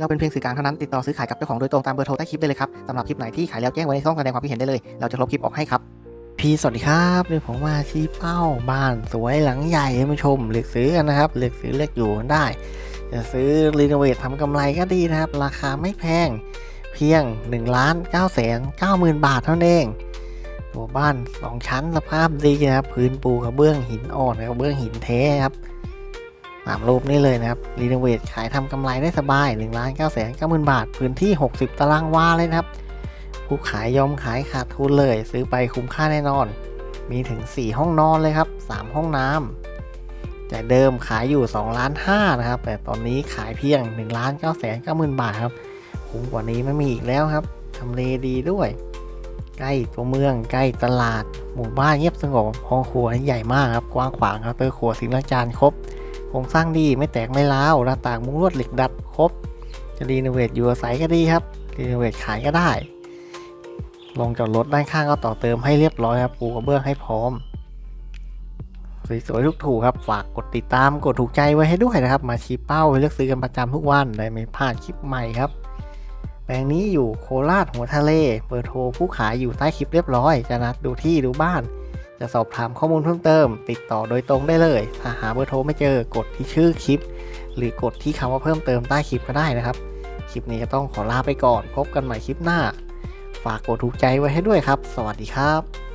เราเป็นเพียงสื่อกลางเท่านั้นติดต่อซื้อขายกับเจ้าของโดยตรงตามเบอร์โทรใต้คลิปได้เลยครับสำหรับคลิปไหนที่ขายแล้วแจ้งไว้ในช่องแสดงความคิดเห็นได้เลย เราจะลบคลิปออกให้ครับพี่สวัสดีครับเดี๋ยวผมมาชี้เป้าบ้านสวยหลังใหญ่ให้ผู้ชมเลือกซื้อกันนะครับเลือกซื้อเลือกอยู่กันได้จะซื้อรีโนเวททำกำไรก็ดีนะครับ ราคาไม่แพงเพียง1ล้าน9แสน9หมื่นบาทเท่านั้นเองตัวบ้าน 2 ชั้นสภาพดีนะครับพื้นปูกระเบื้องหินอ่อนกระเบื้องหินแท้ครับ ตามรูปนี้เลยนะครับ รีโนเวทขายทำกำไรได้สบาย1ล้าน9แสน9หมื่นบาท พื้นที่ 60 ตารางวาเลยนะครับ ผู้ขายยอมขายขาดทุนเลย ซื้อไปคุ้มค่าแน่นอน มีถึง 4 ห้องนอนเลยครับ 3 ห้องน้ำแต่เดิมขายอยู่2ล้าน5นะครับ แต่ตอนนี้ขายเพียง1ล้าน9แสน9หมื่นบาทครับ คุ้มกว่านี้ไม่มีอีกแล้วครับทำเลดีด้วย ใกล้ตัวเมืองใกล้ตลาด หมู่บ้านเงียบสงบห้องครัวใหญ่มากครับ กว้างขวางครับเตอร์ครัวสิงห์จานครบ โครงสร้างดีไม่แตกไม่ร้าวหน้าต่างมุ้งลวดเหล็กดัดครบ จะรีโนเวทอยู่อาศัยก็ดีครับรีโนเวทขายก็ได้ลงจอดรถด้านข้างก็ต่อเติมให้เรียบร้อยครับปูกระเบื้องให้พร้อม สวยๆทุกถูกครับ ฝากกดติดตามกดถูกใจไว้ให้ด้วยนะครับ มาชี้เป้าไปเลือกซื้อกันประจำทุกวันได้ไม่พลาดคลิปใหม่ครับแปลงนี้อยู่โคราชหัวทะเล เบอร์โทรผู้ขายอยู่ใต้คลิปเรียบร้อย จะนัดดูที่ดูบ้าน จะสอบถามข้อมูลเพิ่มเติม ติดต่อโดยตรงได้เลยถ้าหาเบอร์โทรไม่เจอกดที่ชื่อคลิป หรือกดที่คำว่าเพิ่มเติมใต้คลิปก็ได้นะครับ คลิปนี้ก็ต้องขอลาไปก่อน พบกันใหม่คลิปหน้า ฝากกดถูกใจไว้ให้ด้วยครับ สวัสดีครับ